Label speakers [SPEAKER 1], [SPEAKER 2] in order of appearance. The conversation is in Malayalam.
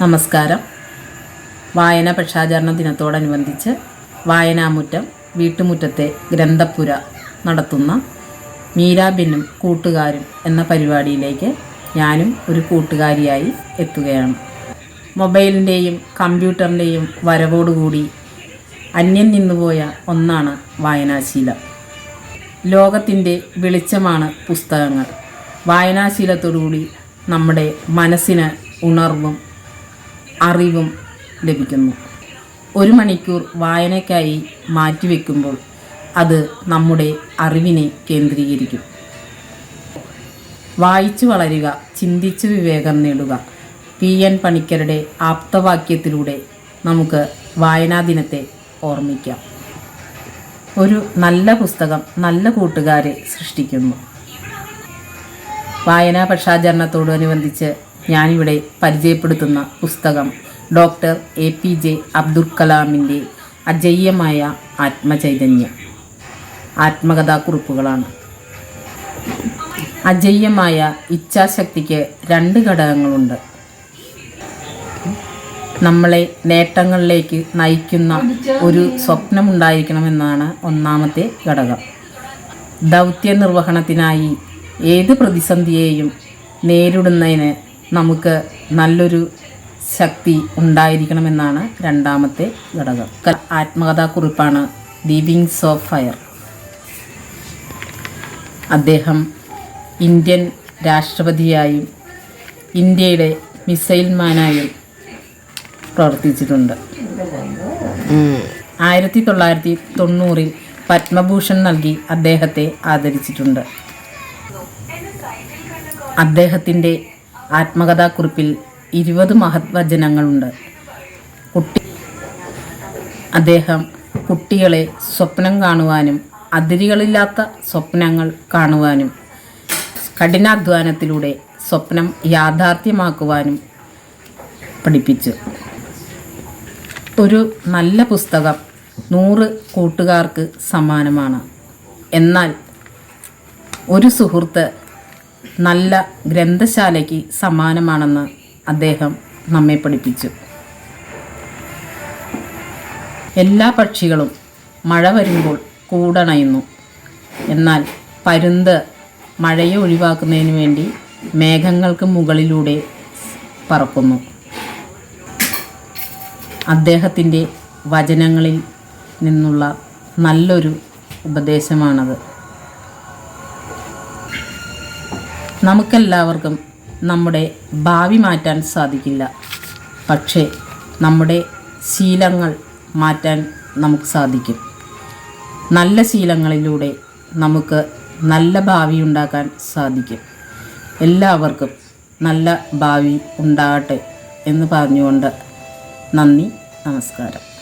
[SPEAKER 1] നമസ്കാരം. വായന പക്ഷാചരണ ദിനത്തോടനുബന്ധിച്ച് വായനാമുറ്റം വീട്ടുമുറ്റത്തെ ഗ്രന്ഥപ്പുര നടത്തുന്ന മീരാബിന്നും കൂട്ടുകാരും എന്ന പരിപാടിയിലേക്ക് ഞാനും ഒരു കൂട്ടുകാരിയായി എത്തുകയാണ്. മൊബൈലിന്റെയും കമ്പ്യൂട്ടറിന്റെയും വരവോടുകൂടി അന്യം നിന്നുപോയ ഒന്നാണ് വായനാശീലം. ലോകത്തിന്റെ വെളിച്ചമാണ് പുസ്തകങ്ങൾ. വായനാശീലത്തോടുകൂടി നമ്മുടെ മനസ്സിന് ഉണർവും അറിവും ലഭിക്കുന്നു. ഒരു മണിക്കൂർ വായനയ്ക്കായി മാറ്റിവെക്കുമ്പോൾ അത് നമ്മുടെ അറിവിനെ കേന്ദ്രീകരിക്കും. വായിച്ചു വളരുക ചിന്തിച്ച് വിവേകം നേടുക പി. എൻ. പണിക്കരുടെ ആപ്തവാക്യത്തിലൂടെ നമുക്ക് വായനാ ദിനത്തെ ഓർമ്മിക്കാം. ഒരു നല്ല പുസ്തകം നല്ല കൂട്ടുകാരെ സൃഷ്ടിക്കുന്നു. വായനാ പക്ഷാചരണത്തോടനുബന്ധിച്ച് ഞാനിവിടെ പരിചയപ്പെടുത്തുന്ന പുസ്തകം doctor A P J Abdul കലാമിന്റെ അജയ്യമായ ആത്മചൈതന്യം. ആത്മകഥാക്കുറിപ്പുകളാണ്. അജയ്യമായ ഇച്ഛാശക്തിക്ക് രണ്ട് ഘടകങ്ങളുണ്ട്. നമ്മളെ നേട്ടങ്ങളിലേക്ക് നയിക്കുന്ന ഒരു സ്വപ്നമുണ്ടായിരിക്കണമെന്നാണ് ഒന്നാമത്തെ ഘടകം. ദൗത്യ നിർവഹണത്തിനായി ഏത് പ്രതിസന്ധിയെയും നേരിടുന്നതിന് നമുക്ക് നല്ലൊരു ശക്തി ഉണ്ടായിരിക്കണമെന്നാണ് രണ്ടാമത്തെ ഘടകം. ആത്മകഥാ ആത്മകഥാക്കുറിപ്പാണ് ദി വിങ്സ് ഓഫ് ഫയർ. അദ്ദേഹം ഇന്ത്യൻ രാഷ്ട്രപതിയായും ഇന്ത്യയുടെ മിസൈൽ മാനായും പ്രവർത്തിച്ചിട്ടുണ്ട്. ആയിരത്തി തൊള്ളായിരത്തി തൊണ്ണൂറിൽ പത്മഭൂഷൺ നൽകി അദ്ദേഹത്തെ ആദരിച്ചിട്ടുണ്ട്. അദ്ദേഹത്തിന്റെ ആത്മകഥാക്കുറിപ്പിൽ ഇരുപത് മഹത്വചനങ്ങളുണ്ട് കുട്ടി അദ്ദേഹം കുട്ടികളെ സ്വപ്നം കാണുവാനും അതിരുകളില്ലാത്ത സ്വപ്നങ്ങൾ കാണുവാനും കഠിനാധ്വാനത്തിലൂടെ സ്വപ്നം യാഥാർത്ഥ്യമാക്കുവാനും പഠിപ്പിച്ചു. ഒരു നല്ല പുസ്തകം നൂറ് കൂട്ടുകാർക്ക് സമാനമാണ്. എന്നാൽ ഒരു സുഹൃത്ത് നല്ല ഗ്രന്ഥശാലയ്ക്ക് സമാനമാണെന്ന് അദ്ദേഹം നമ്മെ പഠിപ്പിച്ചു. എല്ലാ പക്ഷികളും മഴ വരുമ്പോൾ കൂടണയുന്നു. എന്നാൽ പരുന്ത് മഴയെ ഒഴിവാക്കുന്നതിന് വേണ്ടി മേഘങ്ങൾക്ക് മുകളിലൂടെ പറക്കുന്നു. അദ്ദേഹത്തിന്റെ വചനങ്ങളിൽ നിന്നുള്ള നല്ലൊരു ഉപദേശമാണത്. നമുക്കെല്ലാവർക്കും നമ്മുടെ ഭാവി മാറ്റാൻ സാധിക്കില്ല. പക്ഷേ നമ്മുടെ ശീലങ്ങൾ മാറ്റാൻ നമുക്ക് സാധിക്കും. നല്ല ശീലങ്ങളിലൂടെ നമുക്ക് നല്ല ഭാവി ഉണ്ടാക്കാൻ സാധിക്കും. എല്ലാവർക്കും നല്ല ഭാവി ഉണ്ടാകട്ടെ എന്ന് പറഞ്ഞുകൊണ്ട് നന്ദി നമസ്കാരം.